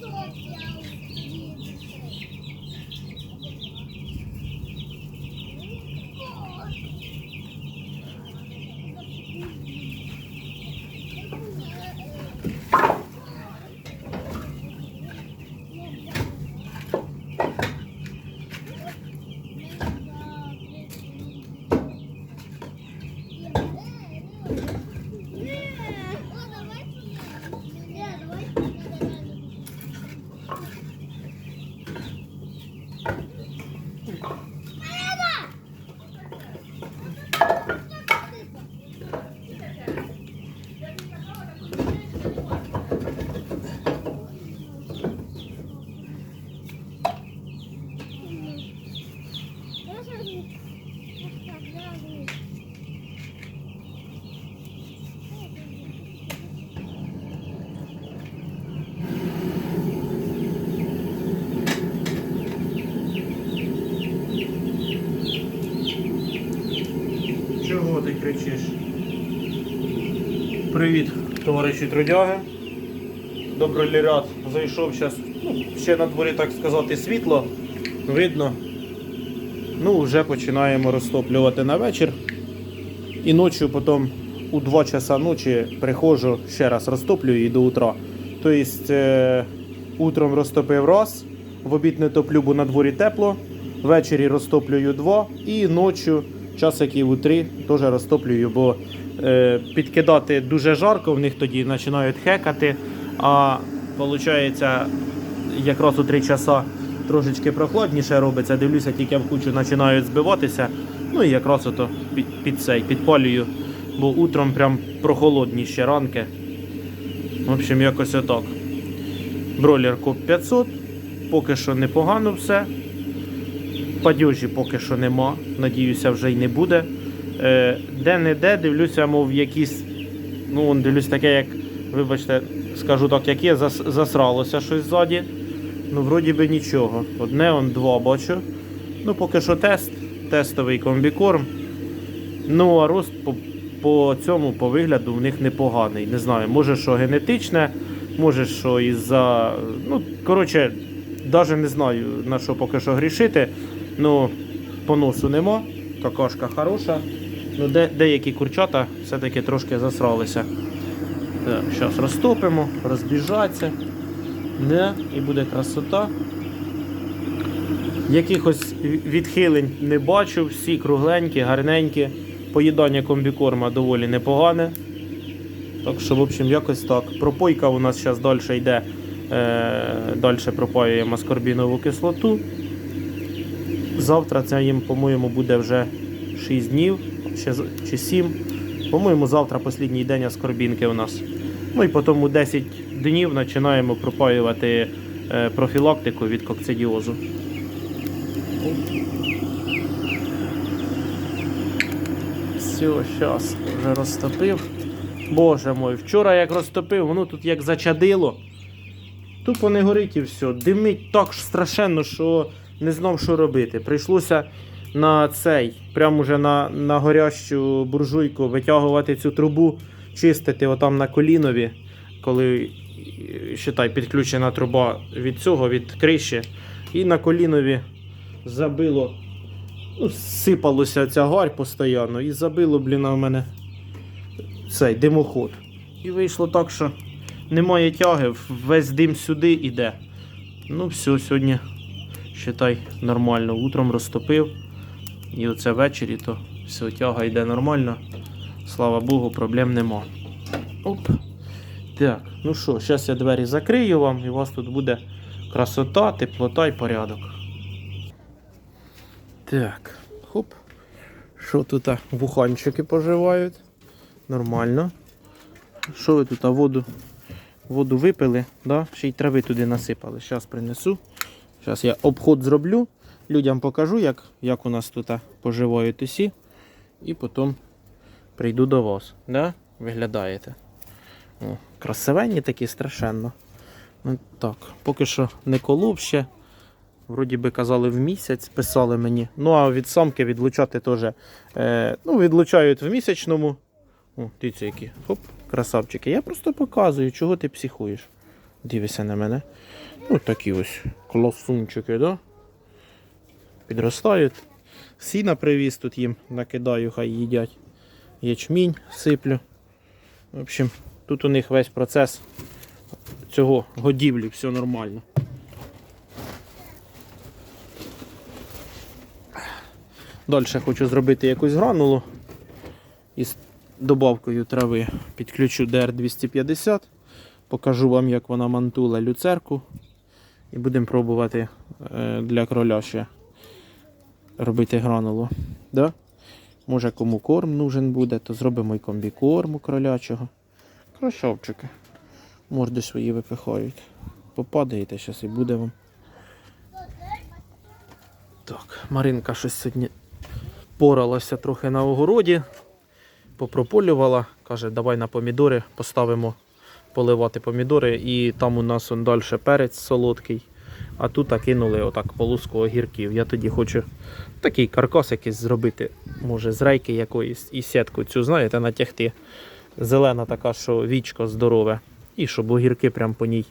Чого ти кричиш? Привіт, товариші трудяги. Добрий ряд зайшов зараз. Ну, ще на дворі, так сказати, світло. Видно. Ну, вже починаємо розтоплювати на вечір. І ночі потім у 2 часа ночі приходжу, ще раз розтоплюю і до утра. Тобто е, утром розтопив раз, в обід не топлю, бо на дворі тепло. Ввечері розтоплюю два і ночі, часиків у три, теж розтоплюю, бо е, підкидати дуже жарко, в них тоді починають хекати. А виходить, якраз у три часа трошечки прохладніше робиться. Дивлюся, тільки в кучу починають збиватися. Ну і якраз ото під, під цей підпалюю, бо утром прям прохолодні ранки. В общем, якось отак. Бройлер коп 500, поки що непогано все. Падьожі поки що нема. Надіюся, вже й не буде. Е, Де-не-де дивлюся, мов якісь. Ну, дивлюсь таке, як, вибачте, скажу так, як є, зас, засралося щось ззаді. Ну, вроді би нічого. Одне, он два бачу. Ну, поки що тест, тестовий комбікорм. Ну, а рост по, по цьому, по вигляду, в них непоганий. Не знаю, може, що генетичне, може, що із-за. Ну, коротше, навіть не знаю, на що поки що грішити. Ну, поносу нема, какашка хороша. Ну, де, деякі курчата все-таки трошки засралися. Зараз розтопимо, розбіжаться. Не, і буде красота. Якихось відхилень не бачу, всі кругленькі, гарненькі. Поїдання комбікорма доволі непогане. Так що, в общем, якось так. Пропойка у нас зараз далі йде. Е, далі пропаюємо аскорбінову кислоту. Завтра це їм, по-моєму, буде вже 6 днів чи 7. По-моєму, завтра останній день аскорбінки у нас. Ну і потім у 10 днів починаємо пропаювати е, профілактику від кокцидіозу. Все, зараз вже розтопив. Боже мой, вчора як розтопив, воно тут як зачадило. Тупо не горить і все. Димить так страшенно, що не знав, що робити. Прийшлося на цей, прямо уже на, на горящу буржуйку витягувати цю трубу, чистити отам на колінові, коли е, считай, підключена труба від цього, від криші. І на колінові забило, ну, сипалося ця гарь постійно і забило, блін, у мене цей димоход. І вийшло так, що немає тяги, весь дим сюди йде. Ну, все, сьогодні, считай, нормально. Утром розтопив. І оце ввечері, то тяга йде нормально. Слава Богу, проблем нема. Оп. Так, ну що, зараз я двері закрию вам, і у вас тут буде красота, теплота і порядок. Так, хоп. Що тут вуханчики поживають? Нормально. Що ви тут воду? Воду випили, да? ще й трави туди насипали. Зараз принесу. Зараз я обход зроблю. Людям покажу, як, як у нас тут поживають усі. І потім прийду до вас. Да? Виглядаєте. О, красивенні такі страшенно. Ну, так, поки що не колов ще. Вроді би казали в місяць, писали мені. Ну а від самки відлучати теж. Е, ну, відлучають в місячному О, дивіться які. Хоп, красавчики. Я просто показую, чого ти психуєш. Дивися на мене. Ну, такі ось класунчики, да? Підростають. Сіна привіз тут їм накидаю, хай їдять. Ячмінь сиплю. В общем, тут у них весь процес цього годівлі, все нормально. Далі хочу зробити якусь гранулу із добавкою трави. Підключу DR250, покажу вам, як вона мантула люцерку. І будемо пробувати е, для кроля ще робити гранулу. Да? Може кому корм нужен буде, то зробимо і комбікорму кролячого. Красавчики. Морди свої випихають. Попадаєте зараз і буде вам. Так, Маринка щось сьогодні поралася трохи на огороді, попрополювала, каже, давай на помідори поставимо поливати помідори. І там у нас он далі перець солодкий. А тут кинули отак полоску огірків. Я тоді хочу такий каркас якийсь зробити, може з рейки якоїсь і сітку цю, знаєте, натягти. Зелена така, що вічко здорове. І щоб огірки прям по ній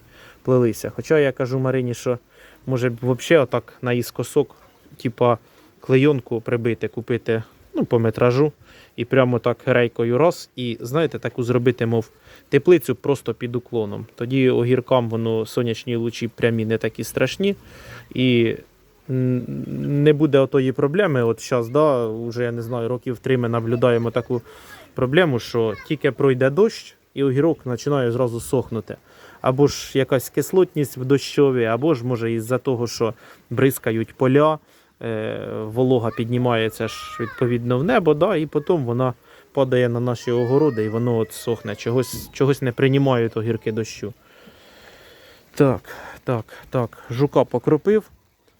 плелися. Хоча я кажу Марині, що може взагалі отак наїскосок, типа клейонку прибити, купити ну, по метражу. І прямо так рейкою раз. І знаєте, таку зробити, мов теплицю просто під уклоном. Тоді огіркам воно сонячні лучі прямі не такі страшні. І не буде отої проблеми. От зараз, да, вже я не знаю, років три ми наблюдаємо таку проблему, що тільки пройде дощ, і огірок починає зразу сохнути. Або ж якась кислотність в дощові, або ж може із-за того, що бризкають поля, волога піднімається ж відповідно в небо, да, і потім вона падає на наші огороди і воно от сохне. Чогось, чогось не приймають огірки дощу. Так, так, так. Жука покропив.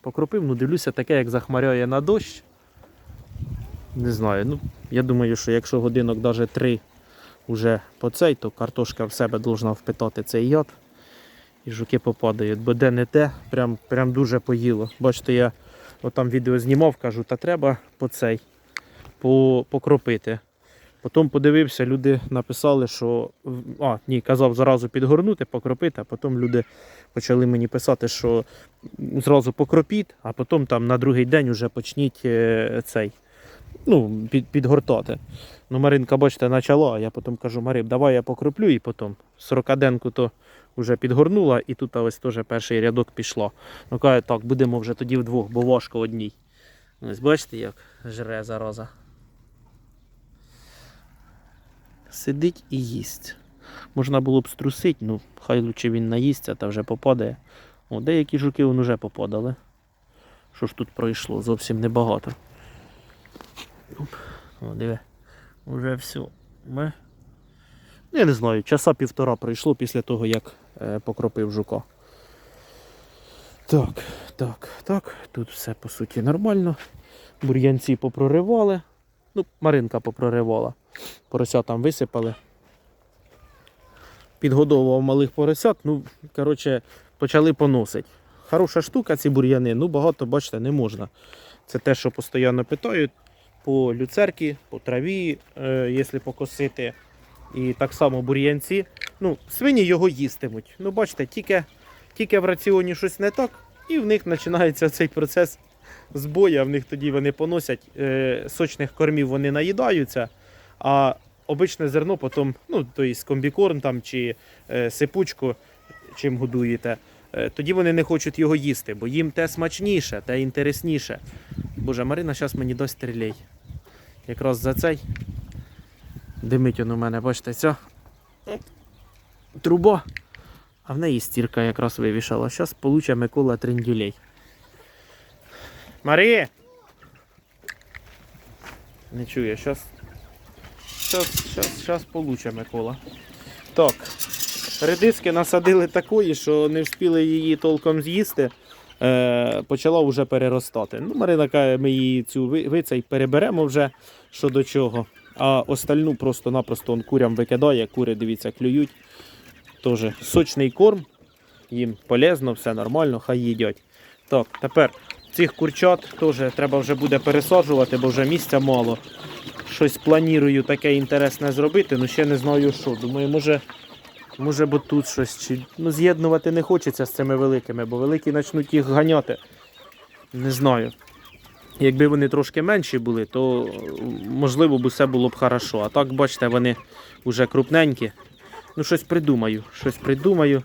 Покропив, ну дивлюся, таке, як захмаряє на дощ. Не знаю. Ну, я думаю, що якщо годинок навіть три вже по цей, то картошка в себе должна впитати цей яд. І жуки попадають, бо де не те, прям, прям дуже поїло. Бачите, я отам відео знімав, кажу, та треба по цей по, покропити. Потім подивився, люди написали, що. А, ні, казав зразу підгорнути, покропити, а потім люди почали мені писати, що зразу покропіть, а потім там на другий день вже почніть е, цей. Ну, під, підгортати. Ну, Маринка, бачите, почала, а я потім кажу, Марин, давай я покроплю і потім. 40-денку то вже підгорнула, і тут ось теж перший рядок пішло. Ну, каже, так, будемо вже тоді вдвох, бо важко одній. Ось бачите, як жре зараза. Сидить і їсть. Можна було б струсити, ну хай лучше він наїсться та вже попадає. О, деякі жуки вон уже попадали. Що ж тут пройшло? Зовсім небагато. О, диви. Уже все. Ми... Ну, Я не знаю, часа півтора пройшло після того, як е, покропив жука. Так, так, так. Тут все по суті нормально. Бур'янці попроривали. Ну, Маринка попроривала. Порося там висипали. Підгодовував малих поросят. Ну, коротше, почали поносити. Хороша штука, ці бур'яни, ну багато, бачите, не можна. Це те, що постійно питають по люцерки, по траві, е, якщо покосити. І так само бур'янці. Ну, свині його їстимуть. Ну, бачите, тільки, тільки в раціоні щось не так, і в них починається цей процес збою, в них тоді вони поносять е, сочних кормів, вони наїдаються, а обичне зерно потім, ну, тобто комбікорм там чи е, сипучку, чим годуєте, е, тоді вони не хочуть його їсти, бо їм те смачніше, те інтересніше. Боже, Марина зараз мені дасть стрілей. Якраз за цей. Димить он у мене, бачите, ця труба. А в неї стірка якраз вивішала. Зараз получить Микола трендюлей. Марія! Не чує, зараз. Щас получе Микола. Так. Редиски насадили такої, що не встигли її толком з'їсти. Е, почала вже переростати. Ну, Марина каже, ми її цю ви- вицей переберемо вже що до чого. А остальну просто-напросто он курям викидає, кури, дивіться, клюють. Тоже сочний корм, їм полезно, все нормально, хай їдять. Так, тепер цих курчат теж треба вже буде пересаджувати, бо вже місця мало. щось планую таке інтересне зробити, ну ще не знаю що. Думаю, може, може бо тут щось. Чи... Ну, з'єднувати не хочеться з цими великими, бо великі почнуть їх ганяти. Не знаю. Якби вони трошки менші були, то можливо б усе було б хорошо. А так, бачите, вони вже крупненькі. Ну, щось придумаю, щось придумаю.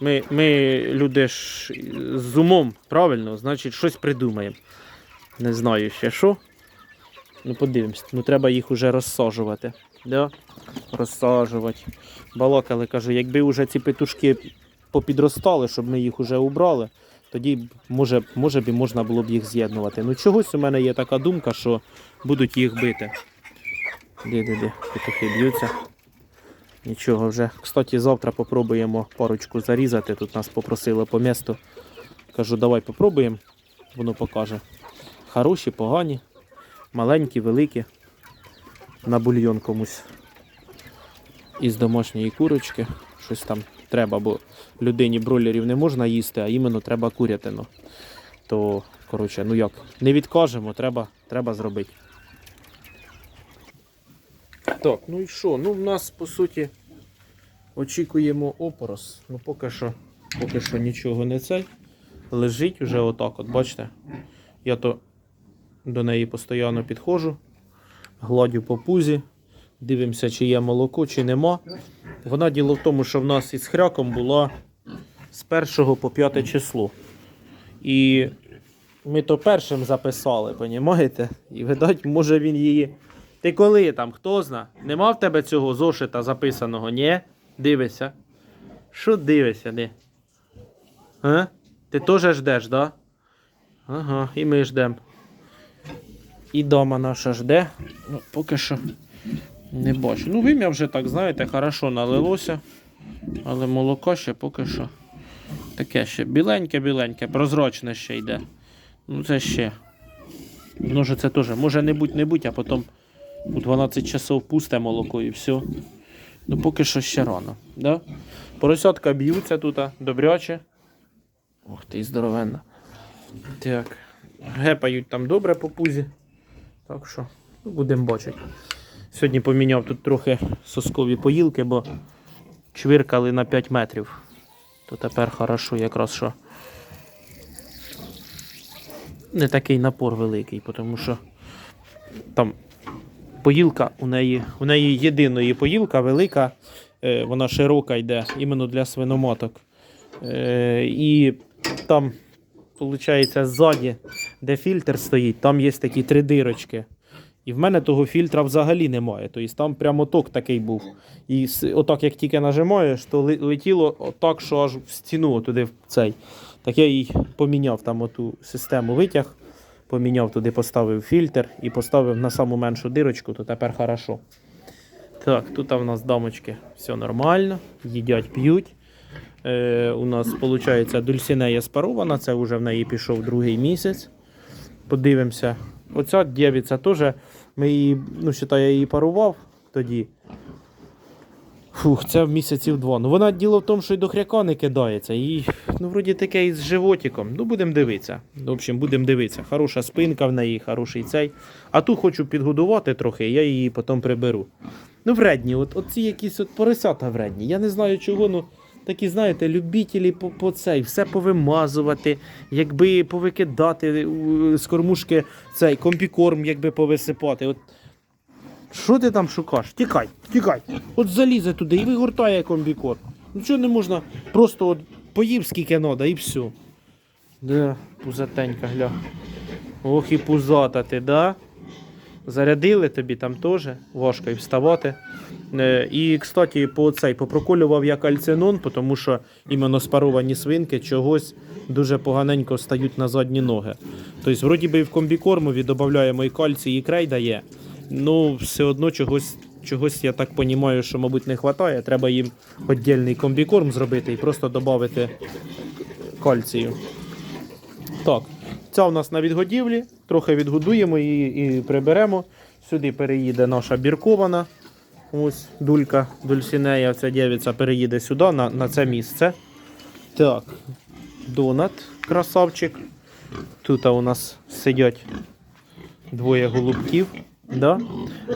Ми, ми люди ж з умом, правильно, значить, щось придумаємо. Не знаю ще що. Ну, подивимось. Ну, треба їх уже розсаджувати. Да? Розсаджувати. Балакали, кажу, якби вже ці петушки попідростали, щоб ми їх уже убрали, тоді може, може б і можна було б їх з'єднувати. Ну чогось у мене є така думка, що будуть їх бити. Де, де, де, петухи б'ються. Нічого вже. Кстати, завтра попробуємо парочку зарізати. Тут нас попросили по місту. Кажу, давай попробуємо. Воно покаже. Хороші, погані, маленькі, великі. На бульйон комусь. Із домашньої курочки. Щось там треба, бо людині бройлерів не можна їсти, а іменно треба курятину. То, коротше, ну як, не відкажемо, треба, треба зробити. Так, ну і що? Ну, в нас по суті очікуємо опорос. Ну поки що, поки що нічого не цей. Лежить вже отак, от бачите. Я то до неї постійно підходжу, гладю по пузі, дивимося, чи є молоко, чи нема. Вона діло в тому, що в нас із хряком була з 1 по 5 число. І ми то першим записали, понімаєте? І видать, може він її. Ти коли там, хто зна? Нема в тебе цього зошита записаного? Ні? Дивися. Що дивишся, де? А? Ти теж ждеш, да? Ага, і ми ждемо. І дома наша жде. Ну, поки що не бачу. Ну, вим'я вже так, знаєте, хорошо налилося. Але молоко ще поки що. Таке ще біленьке-біленьке, прозрачне ще йде. Ну це ще. Може це теж. Може не будь не будь, а потім у 12 часов пусте молоко і все. Ну поки що ще рано. Да? Поросятка б'ються тут, добряче. Ох ти, здоровенна. Так. Гепають там добре по пузі. Так що, ну, будемо бачити. Сьогодні поміняв тут трохи соскові поїлки, бо чвиркали на 5 метрів. То тепер хорошо якраз що не такий напор великий, тому що там поїлка у неї, у неї єдиної поїлка велика, е, вона широка йде іменно для свиноматок. Е, і там, виходить, ззаді, де фільтр стоїть, там є такі три дирочки. І в мене того фільтра взагалі немає. Тобто там прямо ток такий був. І отак, як тільки нажимаєш, то летіло отак, що аж в стіну туди в цей. Так я їй поміняв там оту систему витяг, поміняв туди, поставив фільтр і поставив на саму меншу дирочку, то тепер хорошо. Так, тут в нас дамочки все нормально, їдять, п'ють. Е, у нас виходить дульсинея спарована, це вже в неї пішов другий місяць. Подивимося. Оця дівиця теж, ми її, ну, считай, я її парував тоді. Фух, це в місяців два. Ну вона діло в тому, що й до хряка не кидається. І, ну, вроді таке із животиком. Ну, будемо дивитися. В общем, будемо дивитися. Хороша спинка в неї, хороший цей. А ту хочу підгодувати трохи, я її потім приберу. Ну, вредні, от, от ці якісь от поросята вредні. Я не знаю чого, ну такі, знаєте, любителі по, по цей, все повимазувати, якби повикидати з кормушки цей комбікорм, якби повисипати. От, що ти там шукаєш? Тікай, тікай. От залізе туди і вигортає комбікорм. Ну чого не можна просто от поїв скільки треба і все. Да, пузатенька, гля. Ох і пузата ти, да? Зарядили тобі там теж, важко і вставати. Е, І, кстати, по цей попроколював я кальцинон, тому що іменно спаровані свинки чогось дуже поганенько стають на задні ноги. Тобто, вроді би і в комбікормові додаємо і кальцій, і крей дає. Ну, все одно чогось, чогось я так розумію, що, мабуть, не вистачає. Треба їм віддільний комбікорм зробити і просто додати кальцію. Так, ця у нас на відгодівлі, трохи відгодуємо її і приберемо. Сюди переїде наша біркована. Ось дулька, дульсінея, ця дівиця переїде сюди, на, на це місце. Так, донат, красавчик. Тут у нас сидять двоє голубків. Да?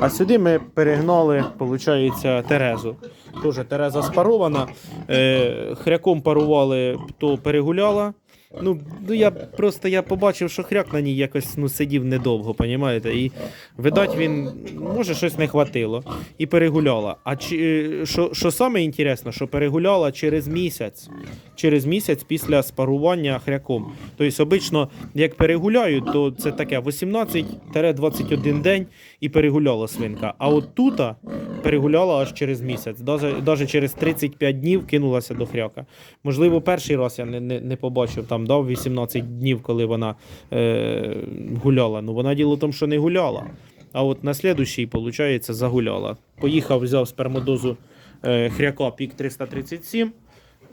А сюди ми перегнали, виходить, Терезу. Теж Тереза спарована. Е, хряком парували, то перегуляла. Ну, ну я просто я побачив, що хряк на ній якось ну, сидів недовго, понімаєте? І видать, він може щось не хватило. І перегуляла. А чи, е, що, що саме інтересно, що перегуляла через місяць. Через місяць після спарування хряком. Тобто, обично, як перегуляють, то це таке 18-21 день і перегуляла свинка. А от тута перегуляла аж через місяць, навіть через 35 днів кинулася до хряка. Можливо, перший раз я не, не, не побачив там, дав 18 днів, коли вона е, гуляла. Ну вона діло в тому, що не гуляла. А от на слідущий, виходить, загуляла. Поїхав, взяв спермодозу е, хряка пік 337,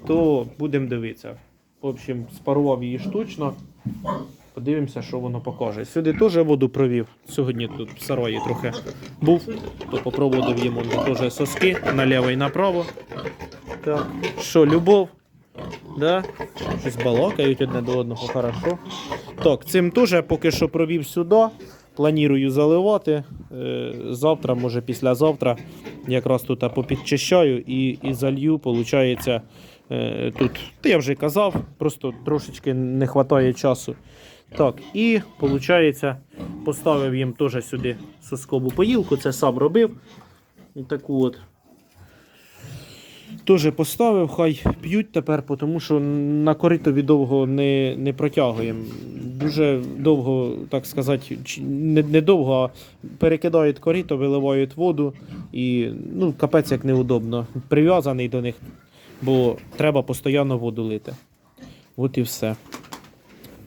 то будемо дивитися. В общем, спарував її штучно. Подивимося, що воно покаже. Сюди теж воду провів. Сьогодні тут в сараї трохи був, то попробував йому теж соски наліво і направо. Так. Що, любов? Да? Щось балакають одне до одного, хорошо. Так, цим теж поки що провів сюди. Планую заливати. Е, Завтра, може післязавтра, якраз тут попідчищаю і, і залью, виходить, е, тут. Я вже казав, просто трошечки не вистачає часу. Так, і виходить, поставив їм теж сюди соскову поїлку, це сам робив. Таку от. Теж поставив, хай п'ють тепер, тому що на коритові довго не, не протягуємо. Дуже довго, так сказати, не, не довго, а перекидають корито, виливають воду і ну, капець як неудобно. Прив'язаний до них, бо треба постійно воду лити. От і все.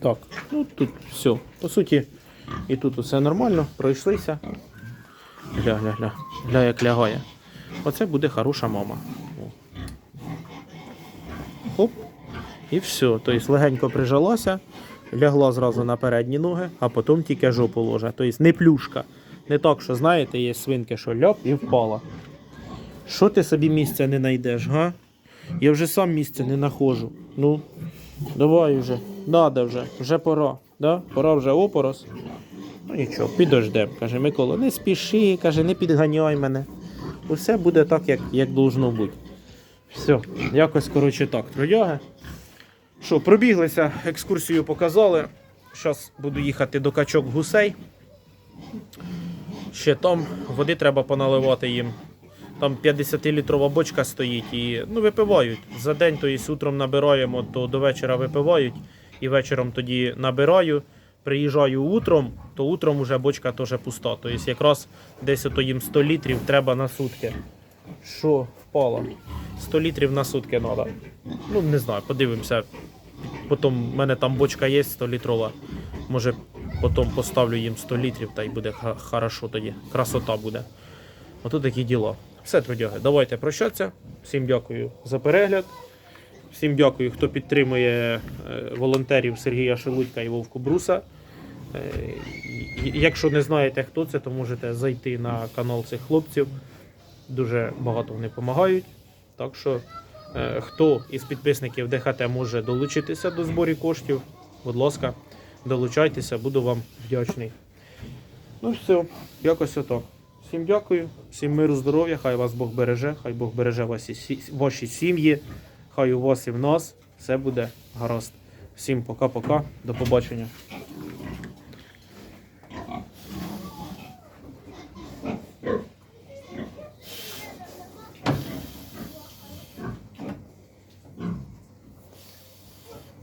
Так, ну тут все. По суті, і тут усе нормально, пройшлися. Гля, гля, як лягає. Оце буде хороша мама. Хоп. І все. Тобто легенько прижалася, лягла зразу на передні ноги, а потім тільки жопу ложе. Тобто не плюшка. Не так, що знаєте, є свинки, що ляп і впала. Що ти собі місця не знайдеш, га? Я вже сам місця не знаходжу. Ну, давай вже. Надо вже, вже пора. Да? Пора вже опорос. Ну нічого, підождем. Каже Микола, не спіши, каже, не підганяй мене. Усе буде так, як, як должно бути. Все, якось коротше так. Трудяги. Що, пробіглися, екскурсію показали. Зараз буду їхати до качок гусей. Ще там води треба поналивати їм. Там 50-літрова бочка стоїть і ну, випивають. За день, то єсть утром набираємо, то до вечора випивають. І вечором тоді набираю. Приїжджаю утром, то утром вже бочка теж пуста. Тобто якраз десь ото їм 100 літрів треба на сутки. Що впало? 100 літрів на сутки треба. Ну, не знаю, подивимося. Потім в мене там бочка є 100 літрова. Може, потім поставлю їм 100 літрів та й буде хорошо тоді. Красота буде. Ото такі діла. Все, трудяги, давайте прощатися. Всім дякую за перегляд. Всім дякую, хто підтримує е, волонтерів Сергія Шелудька і Вовку Бруса. Е, Якщо не знаєте, хто це, то можете зайти на канал цих хлопців. Дуже багато вони допомагають. Так що, е, хто із підписників ДХТ може долучитися до зборів коштів, будь ласка, долучайтеся, буду вам вдячний. Ну все, якось отак. Всім дякую, всім миру, здоров'я, хай вас Бог береже, хай Бог береже ваші, ваші сім'ї, хай у вас і в нас все буде гаразд. Всім пока-пока, до побачення.